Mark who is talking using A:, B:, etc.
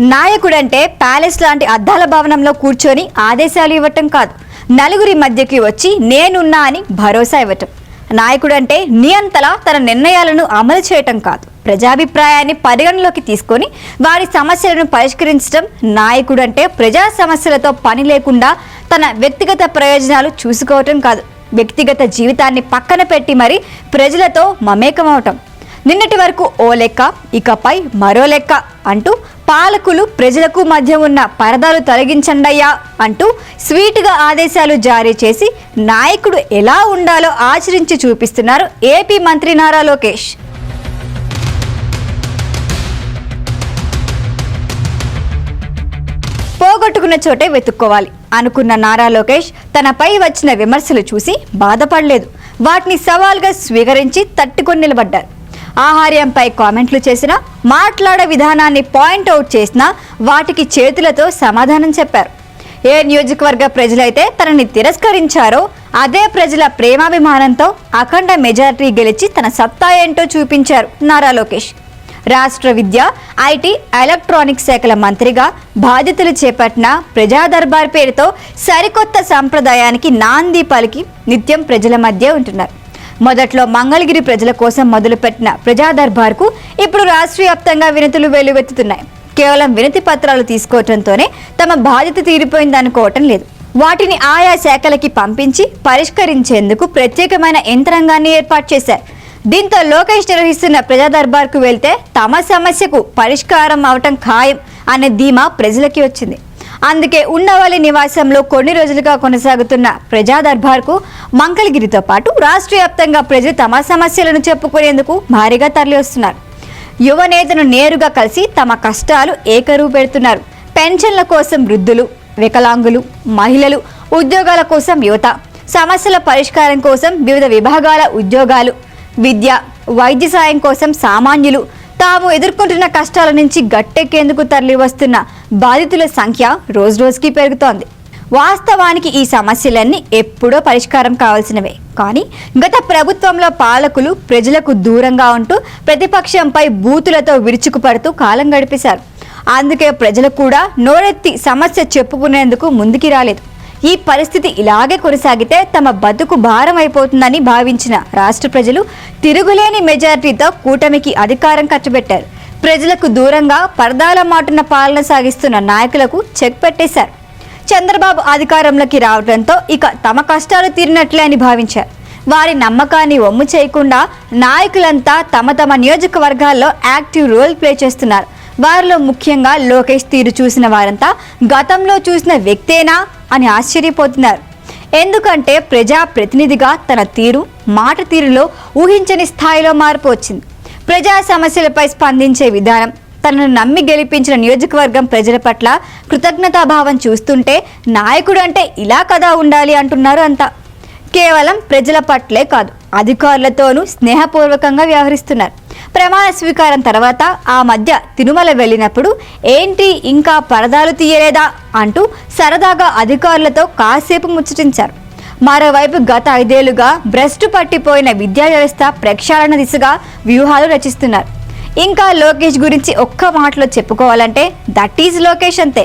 A: నాయకుడంటే palace లాంటి అద్దాల భవనంలో కూర్చొని ఆదేశాలు ఇవ్వటం కాదు. నలుగురి మధ్యకి వచ్చి నేనున్నా అని భరోసా ఇవ్వటం. నాయకుడంటే నియంతలా తన నిర్ణయాలను అమలు చేయటం కాదు. ప్రజాభిప్రాయాన్ని పరిగణలోకి తీసుకొని వారి సమస్యలను పరిష్కరించడం నాయకుడంటే ప్రజా సమస్యలతో పని లేకుండా తన వ్యక్తిగత ప్రయోజనాలు చూసుకోవటం కాదు. వ్యక్తిగత జీవితాన్ని పక్కన పెట్టి మరి ప్రజలతో మమేకమవటం. నిన్నటి వరకు ఓ లెక్క ఇకపై మరో లెక్క అంటూ పాలకులు ప్రజలకు మధ్య ఉన్న పరదాలు తొలగించండయ్యా అంటూ స్వీట్గా ఆదేశాలు జారీ చేసి నాయకుడు ఎలా ఉండాలో ఆచరించి చూపిస్తున్నారు ఏపీ మంత్రి నారా లోకేష్. పోగొట్టుకున్న చోటే వెతుక్కోవాలి అనుకున్న నారా లోకేష్ తనపై వచ్చిన విమర్శలు చూసి బాధపడలేదు. వాటిని సవాల్గా స్వీకరించి తట్టుకొని నిలబడ్డారు. ఆహార్యంపై కామెంట్లు చేసినా మాట్లాడే విధానాన్ని పాయింట్ అవుట్ చేసినా వాటికి చేతులతో సమాధానం చెప్పారు. ఏ నియోజకవర్గ ప్రజలైతే తనని తిరస్కరించారో అదే ప్రజల ప్రేమాభిమానంతో అఖండ మెజారిటీ గెలిచి తన సత్తా ఏంటో చూపించారు నారా లోకేష్. రాష్ట్ర విద్య ఐటీ ఎలక్ట్రానిక్ శాఖల మంత్రిగా బాధ్యతలు చేపట్టిన ప్రజా దర్బార్ పేరుతో సరికొత్త సంప్రదాయానికి నాంది పలికి నిత్యం ప్రజల మధ్య ఉంటున్నారు. మొదట్లో మంగళగిరి ప్రజల కోసం మొదలుపెట్టిన ప్రజా దర్బార్కు ఇప్పుడు రాష్ట్ర వ్యాప్తంగా వినతులు వెల్లువెత్తుతున్నాయి. కేవలం వినతి పత్రాలు తీసుకోవటంతోనే తమ బాధ్యత తీరిపోయిందనుకోవటం లేదు. వాటిని ఆయా శాఖలకి పంపించి పరిష్కరించేందుకు ప్రత్యేకమైన యంత్రాంగాన్ని ఏర్పాటు చేశారు. దీంతో లోకేష్ నిర్వహిస్తున్న ప్రజా దర్బార్కు వెళ్తే తమ సమస్యకు పరిష్కారం అవటం ఖాయం అనే ధీమా ప్రజలకి వచ్చింది. అందుకే ఉండవల్లి నివాసంలో కొన్ని రోజులుగా కొనసాగుతున్న ప్రజా దర్బార్కు మంగళగిరితో పాటు రాష్ట్ర వ్యాప్తంగా ప్రజలు తమ సమస్యలను చెప్పుకునేందుకు భారీగా తరలివస్తున్నారు. యువ నేతను నేరుగా కలిసి తమ కష్టాలు ఏకరువు పెడుతున్నారు. పెన్షన్ల కోసం వృద్ధులు వికలాంగులు మహిళలు ఉద్యోగాల కోసం యువత సమస్యల పరిష్కారం కోసం వివిధ విభాగాల ఉద్యోగాలు విద్య వైద్య సాయం కోసం సామాన్యులు తాము ఎదుర్కొంటున్న కష్టాల నుంచి గట్టెక్కేందుకు తరలివస్తున్న బాధితుల సంఖ్య రోజురోజుకి పెరుగుతోంది. వాస్తవానికి ఈ సమస్యలన్నీ ఎప్పుడో పరిష్కారం కావాల్సినవే. కానీ గత ప్రభుత్వంలో పాలకులు ప్రజలకు దూరంగా ఉంటూ ప్రతిపక్షంపై బూతులతో విరుచుకుపడుతూ కాలం గడిపేశారు. అందుకే ప్రజలు కూడా నోరెత్తి సమస్య చెప్పుకునేందుకు ముందుకి రాలేదు. ఈ పరిస్థితి ఇలాగే కొనసాగితే తమ బతుకు భారం అయిపోతుందని భావించిన రాష్ట్ర ప్రజలు తిరుగులేని మెజారిటీతో కూటమికి అధికారం ఖర్చుపెట్టారు ప్రజలకు దూరంగా పరదాల మాటున పాలన సాగిస్తున్న నాయకులకు చెక్ పెట్టేశారు. చంద్రబాబు అధికారంలోకి రావడంతో ఇక తమ కష్టాలు తీరినట్లే అని భావించారు. వారి నమ్మకాన్ని ఒమ్ము చేయకుండా నాయకులంతా తమ తమ నియోజకవర్గాల్లో యాక్టివ్ రోల్ ప్లే చేస్తున్నారు. వారిలో ముఖ్యంగా లోకేష్ తీరు చూసిన వారంతా గతంలో చూసిన వ్యక్తేనా? అని ఆశ్చర్యపోతున్నారు. ఎందుకంటే ప్రజా ప్రతినిధిగా తన తీరు మాట తీరులో ఊహించని స్థాయిలో మార్పు వచ్చింది. ప్రజా సమస్యలపై స్పందించే విధానం తనను నమ్మి గెలిపించిన నియోజకవర్గం ప్రజల పట్ల కృతజ్ఞతాభావం చూస్తుంటే నాయకుడు అంటే ఇలా కదా ఉండాలి అంటున్నారు అంతా. కేవలం ప్రజల పట్లే కాదు అధికారులతోనూ స్నేహపూర్వకంగా వ్యవహరిస్తున్నారు. ప్రమాణ స్వీకారం తర్వాత ఆ మధ్య తిరుమల వెళ్ళినప్పుడు ఏంటి ఇంకా పరదాలు తీయలేదా? అంటూ సరదాగా అధికారులతో కాసేపు ముచ్చటించారు. మరోవైపు గత ఐదేళ్ళుగా భ్రష్టు పట్టిపోయిన విద్యా వ్యవస్థ ప్రక్షాళన దిశగా వ్యూహాలు రచిస్తున్నారు. ఇంకా లోకేష్ గురించి ఒక్క మాటలో చెప్పుకోవాలంటే దట్ ఈజ్ లోకేష్ అంతే.